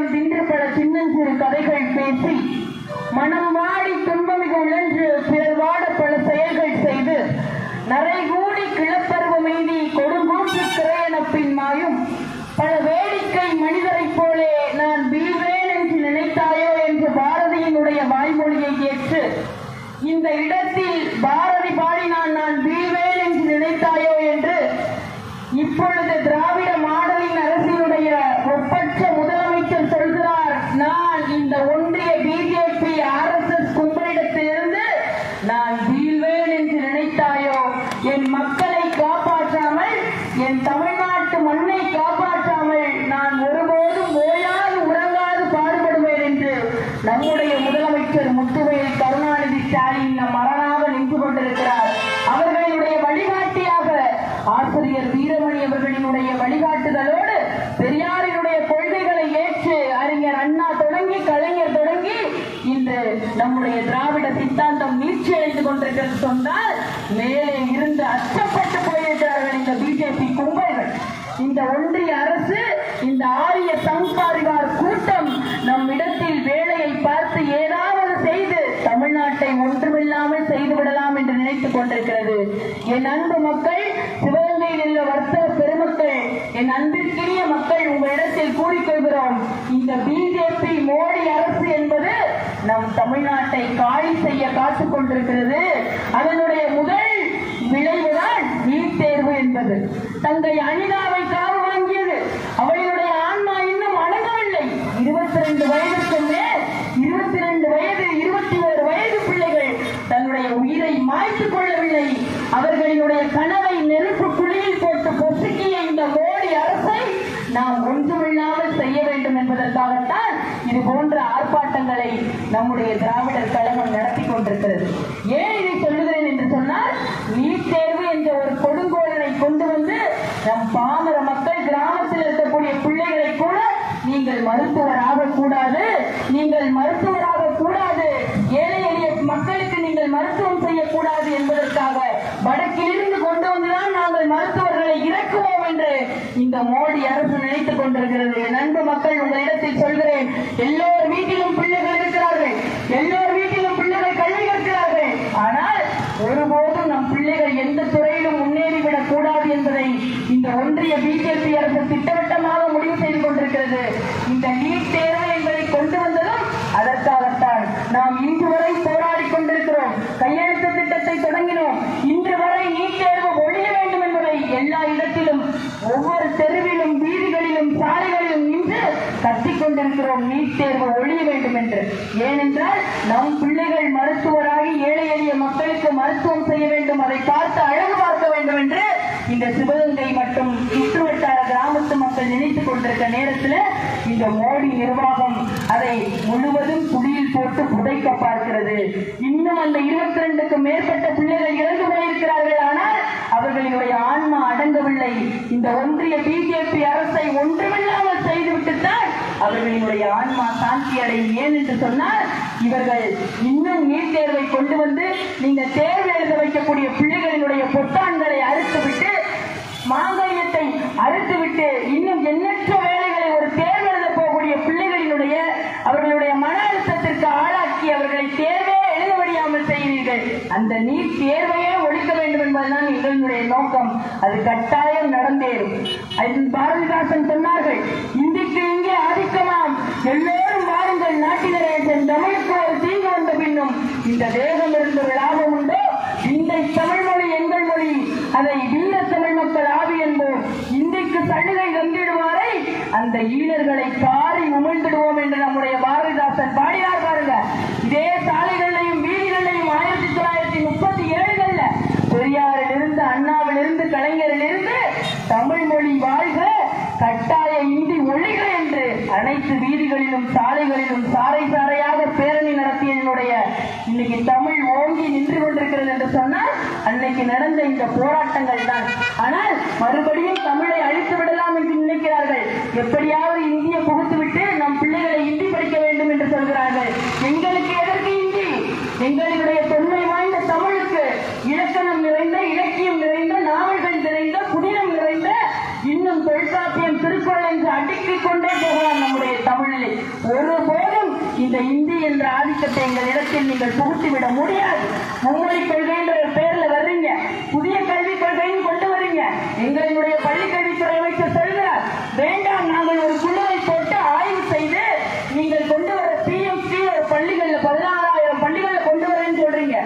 மேளம் தின்று பல சின்னஞ்சிறு கதைகள் பேசி மனம் வாடி துன்பமிக உழன்று பிறர் வாட பல செயல்கள் செய்து நரைகூடி கிளப்பருவம் எய்தி கொடுங்கூற்று திரையனப்பின் மாயும். பல வேடிக்கை மனிதரைப் போலே நான் வீழ்வேன் என்று நினைத்தாயோ என்று பாரதியினுடைய வாய்மொழியை ஏற்று இந்த இடத்தில் பாரதி பாடினான் நான் வீழ்வேன் என்று நினைத்தாயோ என்று இப்பொழுது ஆசிரியர் வீரமணி அவர்களினுடைய வழிகாட்டுதலோடு பெரியாரினுடைய கொள்கைகளை ஏற்று அறிஞர் அண்ணா தொடங்கி கலைஞர் தொடங்கி இன்று நம்முடைய திராவிட சித்தாந்தம் நீட்சி அடைந்து கொண்டிருக்கிறது சொன்னால் மேலே இருந்து அச்சப்பட்டு போயிருக்கிறார்கள் இந்த பிஜேபி கும்பல்கள். இந்த ஒன்றிய அரசு இந்த ஆரிய சங்பாரிவார் கூட்டம் நம் இடத்தில் வேலையை பார்த்து ஏதாவது செய்து தமிழ்நாட்டை ஒன்றுமில்லாமல் செய்து விடலாம் என்று நினைத்துக் கொண்டிருக்கிறது. என் அன்பு மக்கள் சிவகங்கையில் உள்ள வர்த்தக பெருமக்கள் என் அன்பிற்கினிய மக்கள் உங்களிடத்தில் கூறிக்கொள்கிறோம் இந்த பிஜேபி மோடி அரசு என்பது நம் தமிழ்நாட்டை காலி செய்ய காத்துக் கொண்டிருக்கிறது. அதனுடைய முதல் விளைவுதான் நீட் தேர்வு என்பது. தங்கை அனிதாவை காவு வாங்கியது. அவளுடைய ஆன்மா இன்னும் அடங்கவில்லை. இருபத்தி ரெண்டு வயதுக்கு மேல் இருபத்தி ரெண்டு வயது இருபத்தி ஒரு வயது பிள்ளைகள் தன்னுடைய உயிரை மாய்த்துக் கொள்ளவில்லை. அவர்களினுடைய கணவர் நெருப்பு குழியில் போட்டு பொசுக்கிய இந்த மோடி அரசை நாம் ஒன்றுமில்லாமல் செய்ய வேண்டும் என்பதற்காகத்தான் இது போன்ற ஆர்ப்பாட்டங்களை நம்முடைய திராவிடர் கழகம் நடத்தி கொண்டிருக்கிறது. ஏன் இதை சொல்லுகிறேன் என்று சொன்னால் நீட் தேர்வு என்ற ஒரு கொடுங்கோலனை கொண்டு வந்து நம் பாமர மக்கள் கிராமத்தில் இருக்கக்கூடிய பிள்ளைகளை கூட நீங்கள் மருத்துவராக கூடாது நீங்கள் மருத்துவராக கூடாது ஏழை எளிய மக்களுக்கு நீங்கள் மருத்துவம் செய்யக்கூடாது என்பதற்காக வடக்கிலிருந்து கொண்டு வந்துதான் நாங்கள் மருத்துவர்களை இறக்குவோம் என்று இந்த மோடி அரசு நினைத்துக் கொண்டிருக்கிறது. நண்பு அன்பு மக்கள் உங்களிடத்தில் சொல்கிறேன் எல்லோர் வீட்டிலும் பிள்ளைகள் இருக்கிறார்கள். எல்லோர் வீட்டிலும் பிள்ளைகள் கல்வி இருக்கிறார்கள் ஆனால் ஒருபோதும் நம் பிள்ளைகள் எந்த துறையிலும் முன்னேறிவிடக் கூடாது என்பதை இந்த ஒன்றிய பிஜேபி அரசு திட்டவட்டமாக முடிவு செய்து கொண்டிருக்கிறது. இந்த நீட் தேர்வு என்பதை கொண்டு வந்ததும் அதற்காகத்தான் நாம் இன்று வரை போராடி கொண்டிருக்கிறோம். கையெழுத்து திட்டத்தை தொடங்கினோம் இன்று வரை நீட் தேர்வு ஒழிய வேண்டும் என்பதை எல்லா இடத்திலும் ஒவ்வொரு தெருவிலும் வீதிகளிலும் சாலைகளிலும் நின்று கத்திக் கொண்டிருக்கிறோம் நீட் தேர்வு ஒழிய வேண்டும் என்று. ஏனென்றால் நம் பிள்ளைகள் மருத்துவராகி ஏழை எளிய மக்களுக்கு மருத்துவம் செய்ய வேண்டும் அதை பார்த்து அழகு பார்க்க வேண்டும் என்று இந்த சிவகங்கை மற்றும் சுற்றுவட்டார கிராமத்து மக்கள் நினைத்துக் கொண்டிருக்க நேரத்தில் இந்த மோடி நிர்வாகம் அதை முழுவதும் குடியில் போட்டு புதைக்க பார்க்கிறது. இன்னும் அந்த இருபத்தி ரெண்டுக்கும் மேற்பட்ட பிள்ளைகள் இறந்து போயிருக்கிறார்கள். ஆனால் அவர்களினுடைய ஆன்மா அடங்கவில்லை. இந்த ஒன்றிய பிஜேபி அரசை ஒன்றுமில்லாமல் அவர்களினுடைய ஆன்மா சாந்தி அடையும் ஏன் என்று சொன்னால் இவர்கள் இன்னும் நீட் தேர்வை கொண்டு வந்து நீங்க தேர்வு எழுத வைக்கக்கூடிய பிள்ளைகளினுடைய பொட்டான்களை அறுத்துவிட்டு மாங்கல்யத்தை அறுத்துவிட்டு இன்னும் எண்ணற்ற வேலைகளை ஒரு தேர்வு எழுத போகக்கூடிய பிள்ளைகளினுடைய அவர்களுடைய மன அழுத்தத்திற்கு ஆளாக்கி அவர்களை தேர்வே எழுத முடியாமல் செய்வீர்கள். அந்த நீட் தேர்வையே ஒழிக்க வேண்டும் என்பதுதான் எங்களுடைய நோக்கம். அது கட்டாயம் நடந்தேறும். அது பாரதிதாசன் சொன்னார்கள் இந்திக்கு எல்லோரும் வாருங்கள். நாட்டினரே என் தமிழுக்கு ஒரு தீங்கு வந்த பின்னும் இந்த தேசம் இருந்து லாபம் உண்டோ? இந்த தமிழ் மொழி எங்கள் மொழி. அதை வீர தமிழ் மக்கள் ஆவி என்போம். இந்திக்கு சலுகை தந்திடுவாரை அந்த ஈழர்களை பாரி உமிழ்ந்திடுவோம் என்று நம்முடைய பாரதிதாசன் பாடினார் பாருங்க. இதே சாலைகளையும் வீதிகளையும் ஆயிரத்தி தொள்ளாயிரத்தி முப்பத்தி ஏழுகள்ல பெரியாரிலிருந்து அண்ணாவிலிருந்து கலைஞரிலிருந்து தமிழ் மொழி வாழ்க. கட்டாய இந்தி மொழிகளை அனைத்து வீதிகளிலும் சாலைகளிலும் சாறை சாறையாக பேரணி நடத்தியதனுடைய இன்னைக்கு தமிழ் ஓங்கி நின்று கொண்டிருக்கிறது என்று சொன்னால் அன்னைக்கு நடந்த இந்த போராட்டங்கள் தான். ஆனால் மறுபடியும் தமிழை அழித்து விடலாம் என்று நினைக்கிறார்கள். எப்படியாவது இந்திய புகுத்துவிட்டு நம் பிள்ளைகளை இந்தி படிக்க வேண்டும் என்று சொல்கிறார்கள் எங்களுக்கு எதற்கு இந்தி எங்களுடைய தொன்மை வாய்ந்த தமிழுக்கு இலக்கணம் நிறைந்த இலக்கியம் நிறைந்த நாவல்கள் நிறைந்த புதினம் நிறைந்த இன்னும் தொல்காப்பியம் திருக்குறள் என்று அடுக்கிக் கொண்டே போகலாம் நம்முடைய தமிழிலே ஒருபோதும் இந்த இந்தி என்ற ஆதிக்கத்தை எங்கள் இடத்தில் நீங்கள் புகுத்திவிட முடியாது. மும்மொழி கொள்கைன்ற பேர்ல வர்றீங்க. புதிய கல்விக் கொள்கையும் கொண்டு வர்றீங்க. எங்களுடைய பள்ளி கல்வித்துறை அமைச்சர் சொல்கிறார் வேண்டாம் நாங்கள் ஒரு குழுவை போட்டு ஆய்வு செய்து நீங்கள் கொண்டு வர பிஎம்சி ஒரு பள்ளிகள்ல பதினாறாயிரம் பள்ளிகள்ல கொண்டு வரேன்னு சொல்றீங்க.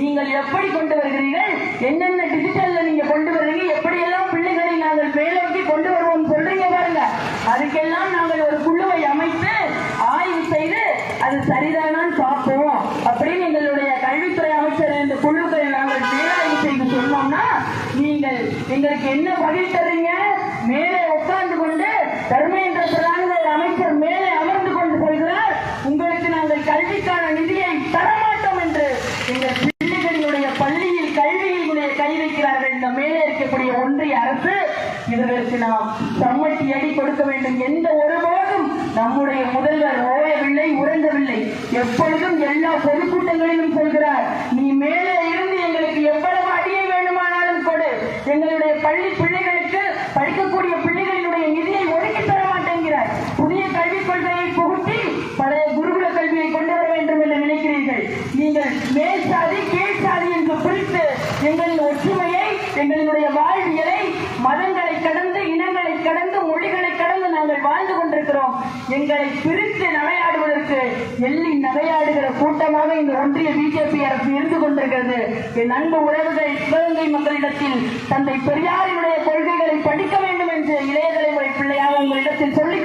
நீங்கள் எப்படி கொண்டு வருகிறீர்கள்? என்னென்ன டிஜிட்டல்ல நீங்க கொண்டு வர்றீங்க எப்படியெல்லாம் பிள்ளைகளை நாங்கள் மேலோக்கி கொண்டு வருவோம் சொல்றீங்க பாருங்க அதுக்கெல்லாம் நாங்கள் ஒரு குழுவை அமைத்து ஆய்வு செய்து அது சரிதானான்னு பார்ப்போம் அப்படின்னு எங்களுடைய கல்வித்துறை குழுக்களை நாங்கள் மேலாய்வு செய்து சொன்னோம்னா நீங்கள் எங்களுக்கு என்ன பதில் தர்றீங்க மேலே உட்கார்ந்து கொண்டு தர்மேந்திர என்ற ஒரு அமைச்சர் மேலே அமர்ந்து கொண்டு சொல்கிறார். உங்களுக்கு நாங்கள் கல்விக்கான நிதியை தரமாட்டோம் என்று எங்கள் பிள்ளைகளினுடைய பள்ளியில் கல்வியினுடைய கை வைக்கிறார்கள். இந்த மேலே இருக்கக்கூடிய ஒன்றிய அரசு இவர்களுக்கு நாம் சம்மட்டி அடி கொடுக்க வேண்டும். எந்த ஒருபோதும் நம்முடைய முதல்வர் ஓயவில்லை உறங்கவில்லை. எப்பொழுதும் எல்லா பொறுப்பு சொல்கிறார் நீ மேலே இருந்து எங்களுக்கு எவ்வளவு அடியை வேண்டுமானாலும் கொடு எங்களுடைய பள்ளி பிள்ளைகளுக்கு படிக்கக்கூடிய பிள்ளைகளினுடைய நிதியை ஒதுக்கி தர மாட்டேங்கிறார் புதிய கல்விக் கொள்கையை புகுத்தி பழைய குருகுல கல்வியை கொண்டு வர வேண்டும் என்று நினைக்கிறீர்கள் நீங்கள் மேல் சாதி கீழ் சாதி என்று பிரித்து எங்களின் ஒற்றுமையை எங்களுடைய வாழ்வியலை மதங்களை கடந்து இனங்களை கடந்து மொழிகளை கடந்து நாங்கள் வாழ்ந்து கொண்டிருக்கிறோம் எங்களை பிரித்து நகையாடுவதற்கு எள்ளி நகையாடுகிற கூட்டமாக இந்த ஒன்றிய பிஜேபி அரசு இருந்து கொண்டிருக்கிறது. என் அன்பு உறவுகள் சிவகங்கை மக்களிடத்தில் தந்தை பெரியாரினுடைய கொள்கைகளை படிக்க வேண்டும் என்று இளைய தலைமுறை பிள்ளையாக உங்களிடத்தில் சொல்லி